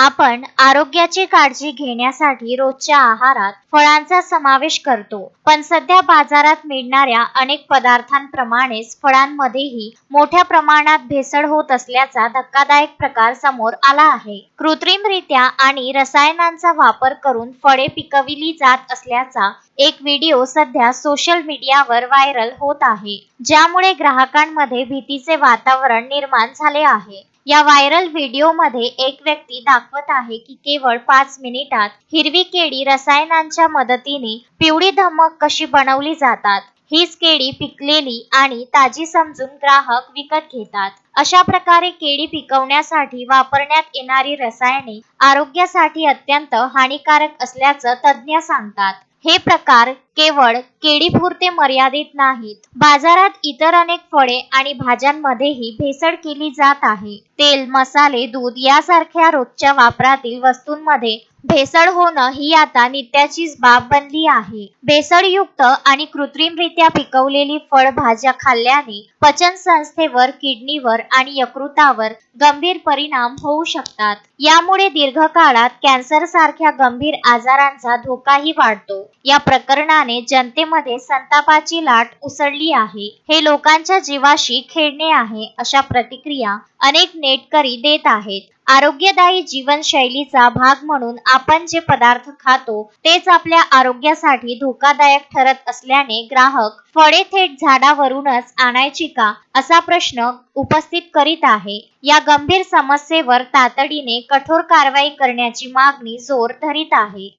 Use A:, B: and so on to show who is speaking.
A: आपण आरोग्याची काळजी घेण्यासाठी रोजच्या आहारात फळांचा समावेश करतो. पण सध्या बाजारात मिळणाऱ्या अनेक पदार्थांप्रमाणेच फळांमध्येही मोठ्या प्रमाणात भेसळ होत असल्याचा धक्कादायक प्रकार समोर आला आहे. कृत्रिमरित्या आणि रसायनांचा वापर करून फळे पिकविली जात असल्याचा एक व्हिडिओ सध्या सोशल मीडियावर व्हायरल होत आहे ज्यामुळे ग्राहकांमध्ये भीतीचे वातावरण निर्माण झाले आहे. या व्हायरल व्हिडिओमध्ये एक व्यक्ती दाखवत आहे की केवळ पाच मिनिटात हिरवी केळी रसायनांच्या मदतीने पिवळी धमक कशी बनवली जातात हीच केळी पिकलेली आणि ताजी समजून ग्राहक विकत घेतात. अशा प्रकारे केळी पिकवण्यासाठी वापरण्यात येणारी रसायने आरोग्यासाठी अत्यंत हानिकारक असल्याचं तज्ज्ञ सांगतात. हे प्रकार केवळ केळीपुरते मर्यादित नाहीत. बाजारात इतर अनेक फळे आणि भाज्यांमध्येही भेसळ केली जात आहे. तेल मसाले दूध यासारख्या रोजच्या वापरातील वस्तूंमध्ये भेसळ होणं ही आता नित्याचीच बाब बनली आहे. भेसळयुक्त आणि कृत्रिमरित्या पिकवलेली फळभाज्या खाल्ल्याने पचन संस्थेवर किडनीवर आणि यकृतावर गंभीर परिणाम होऊ शकतात. यामुळे दीर्घकाळात कॅन्सर सारख्या गंभीर आजारांचा धोकाही वाढतो. या प्रकरणाने जनतेमध्ये संतापाची लाट उसळली आहे. हे लोकांच्या जीवाशी खेळणे आहे अशा प्रतिक्रिया अनेक नेटकरी देत आहेत. आरोग्यदायी जीवनशैलीचा भाग म्हणून आपण जे पदार्थ खातो तेच आपल्या आरोग्यासाठी धोकादायक ठरत असल्याने ग्राहक फळे थेट झाडावरूनच आणायची का? असा प्रश्न उपस्थित करीत आहे. या गंभीर समस्येवर तातडीने कठोर कारवाई करण्याची मागणी जोर धरीत आहे.